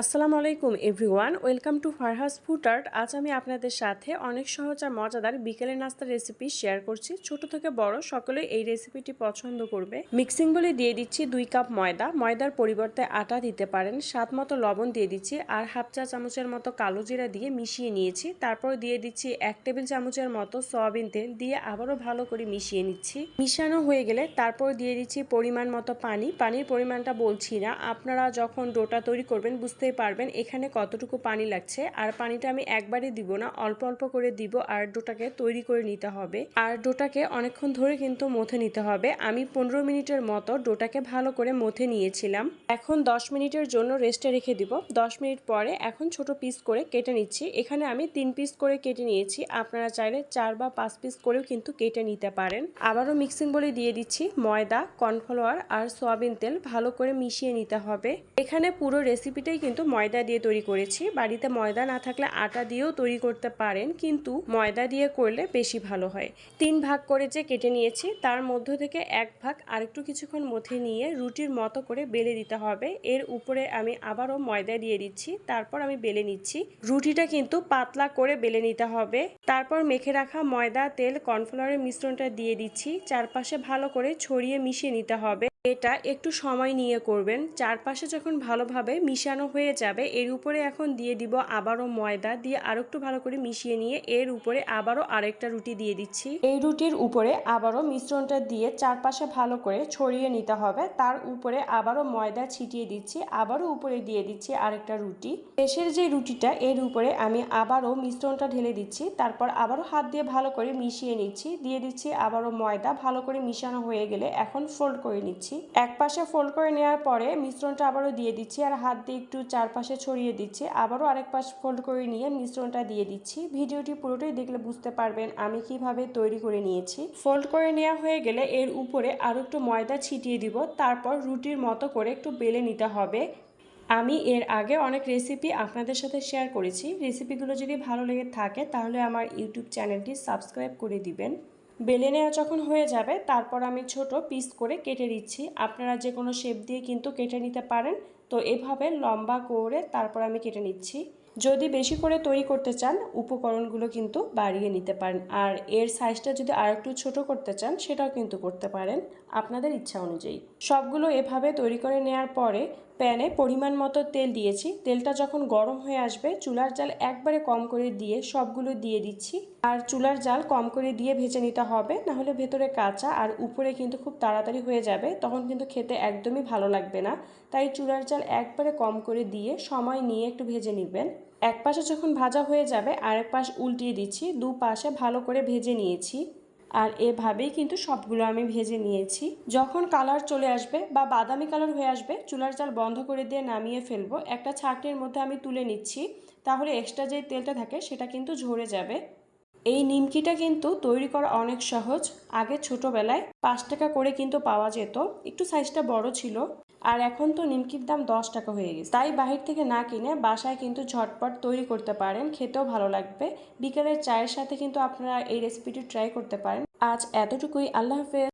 আসসালামু আলাইকুম, everyone. Welcome to Farha's food art. আজ আমি আপনাদের সাথে অনেক সহজ আর মজাদার বিকেলের নাস্তার রেসিপি শেয়ার করছি। ছোট থেকে বড় সকলে এই রেসিপিটি পছন্দ করবে। মিক্সিং বলে দিয়ে দিচ্ছি দুই কাপ ময়দা। ময়দার পরিবর্তে আটা দিতে পারেন। স্বাদ মতো লবণ দিয়ে দিচ্ছি আর হাফ চা চামচের মতো কালো জিরা দিয়ে মিশিয়ে নিয়েছি। তারপর দিয়ে দিচ্ছি এক টেবিল চামচের মতো সয়াবিন তেল দিয়ে আবারও ভালো করে মিশিয়ে নিচ্ছি। মিশানো হয়ে গেলে তারপর দিয়ে দিচ্ছি পরিমাণ মতো পানি। পানির পরিমাণটা বলছি না। আপনারা যখন ডোটা তৈরি করবেন বুঝতেই পারবেন এখানে কতটুকু পানি লাগছে। আর পানিটা আমি একবারে দিব না, অল্প অল্প করে দিব আর ডোটাকে তৈরি করে নিতে হবে। আর ডোটাকে অনেকক্ষণ ধরে কিন্তু মথে নিতে হবে। আমি পনেরো মিনিটের মতো ডোটাকে ভালো করে মথে নিয়েছিলাম। এখন দশ মিনিটের জন্য রেস্টে রেখে দিব। দশ মিনিট পরে এখন ছোট পিস করে কেটে নিচ্ছি। এখানে আমি তিন পিস করে কেটে নিয়েছি। আপনারা চাইলে চার বা পাঁচ পিস করেও কিন্তু কেটে নিতে পারেন। আবারও মিক্সিং বলে দিয়ে দিচ্ছি, ময়দা, কর্নফ্লাওয়ার আর সয়াবিন তেল ভালো করে মিশিয়ে নিতে হবে। এখানে পুরো রেসিপিটাই কিন্তু ময়দা দিয়ে তৈরি করেছি। বাড়িতে ময়দা না থাকলে আটা দিয়েও তৈরি করতে পারেন, কিন্তু ময়দা দিয়ে করলে বেশি ভালো হয়। তিন ভাগ করে যে কেটে নিয়েছি, তার মধ্য থেকে এক ভাগ আরেকটু কিছুক্ষণ মধ্যে নিয়ে রুটির মতো করে বেলে দিতে হবে। এর উপরে আমি আবারও ময়দা দিয়ে দিচ্ছি, তারপর আমি বেলে নিচ্ছি। রুটিটা কিন্তু পাতলা করে বেলে নিতে হবে। তারপর মেখে রাখা ময়দা, তেল, কর্নফ্লাওয়ারের মিশ্রণটা দিয়ে দিচ্ছি। চারপাশে ভালো করে ছড়িয়ে মিশিয়ে নিতে হবে। এটা একটু সময় নিয়ে করবেন। চারপাশে যখন ভালোভাবে মিশানো হয়ে যাবে, এর উপরে এখন দিয়ে দিব আবারও ময়দা, দিয়ে আরও একটু ভালো করে মিশিয়ে নিয়ে এর উপরে আবারও আরেকটা রুটি দিয়ে দিচ্ছি। এই রুটির উপরে আবারও মিশ্রণটা দিয়ে চারপাশে ভালো করে ছড়িয়ে নিতে হবে, তার উপরে আবারও ময়দা ছিটিয়ে দিচ্ছি, আবারও উপরে দিয়ে দিচ্ছি আরেকটা রুটি। শেষের যে রুটিটা, এর উপরে আমি আবারও মিশ্রণটা ঢেলে দিচ্ছি, তারপর আবারও হাত দিয়ে ভালো করে মিশিয়ে নিচ্ছি, দিয়ে দিচ্ছি আবারও ময়দা, ভালো করে মিশানো হয়ে গেলে এখন ফোল্ড করে নিচ্ছি। এক পাশে ফোল্ড করে নেওয়ার পরে মিশ্রণটা আবারও দিয়ে দিচ্ছি, আর হাত দিয়ে একটু চারপাশে ছড়িয়ে দিচ্ছি। আবারও আরেক পাশ ফোল্ড করে নিয়ে মিশ্রণটা দিয়ে দিচ্ছি। ভিডিওটি পুরোটাই দেখলে বুঝতে পারবেন আমি কীভাবে তৈরি করে নিয়েছি। ফোল্ড করে নেওয়া হয়ে গেলে এর উপরে আরও একটু ময়দা ছিটিয়ে দিব। তারপর রুটির মতো করে একটু বেলে নিতে হবে। আমি এর আগে অনেক রেসিপি আপনাদের সাথে শেয়ার করেছি। রেসিপিগুলো যদি ভালো লেগে থাকে তাহলে আমার ইউটিউব চ্যানেলটি সাবস্ক্রাইব করে দিবেন। বেলে নেওয়া যখন হয়ে যাবে, তারপর আমি ছোট পিস করে কেটে দিচ্ছি আপনারা যে কোনো শেপ দিয়ে কিন্তু কেটে নিতে পারেন। তো এভাবে লম্বা করে তারপর আমি কেটে নিচ্ছি। যদি বেশি করে তৈরি করতে চান, উপকরণগুলো কিন্তু বাড়িয়ে নিতে পারেন। আর এর সাইজটা যদি আর একটু ছোটো করতে চান, সেটাও কিন্তু করতে পারেন আপনাদের ইচ্ছা অনুযায়ী। সবগুলো এভাবে তৈরি করে নেওয়ার পরে প্যানে পরিমাণ মতো তেল দিয়েছি। তেলটা যখন গরম হয়ে আসবে, চুলার জাল একবারে কম করে দিয়ে সবগুলো দিয়ে দিচ্ছি। আর চুলার জাল কম করে দিয়ে ভেজে নিতে হবে, নাহলে ভেতরে কাঁচা আর উপরে কিন্তু খুব তাড়াতাড়ি হয়ে যাবে, তখন কিন্তু খেতে একদমই ভালো লাগবে না। তাই চুলার জাল একবারে কম করে দিয়ে সময় নিয়ে একটু ভেজে নেবেন। এক পাশে যখন ভাজা হয়ে যাবে, আরেক পাশ উল্টিয়ে দিচ্ছি। দু পাশে ভালো করে ভেজে নিয়েছি। আর এভাবেই কিন্তু সবগুলো আমি ভেজে নিয়েছি। যখন কালার চলে আসবে বা বাদামি কালার হয়ে আসবে, চুলার চাল বন্ধ করে দিয়ে নামিয়ে ফেলব। একটা ছাকনির মধ্যে আমি তুলে নিচ্ছি। তাহলে এক্সট্রা যে তেলটা থাকে, সেটা কিন্তু ঝরে যাবে। এই নিমকিটা কিন্তু তৈরি করা অনেক সহজ। আগে ছোটোবেলায় পাঁচ টাকা করে কিন্তু পাওয়া যেত। একটু সাইজটা বড় ছিল। আর এখন তো নিমকির দাম দশ টাকা হয়ে গেছে। তাই বাহির থেকে না কিনে বাসায় কিন্তু ঝটপট তৈরি করতে পারেন, খেতেও ভালো লাগবে। বিকেলের চায়ের সাথে কিন্তু আপনারা এই রেসিপিটি ট্রাই করতে পারেন। আজ এতটুকুই, আল্লাহ হাফেজ।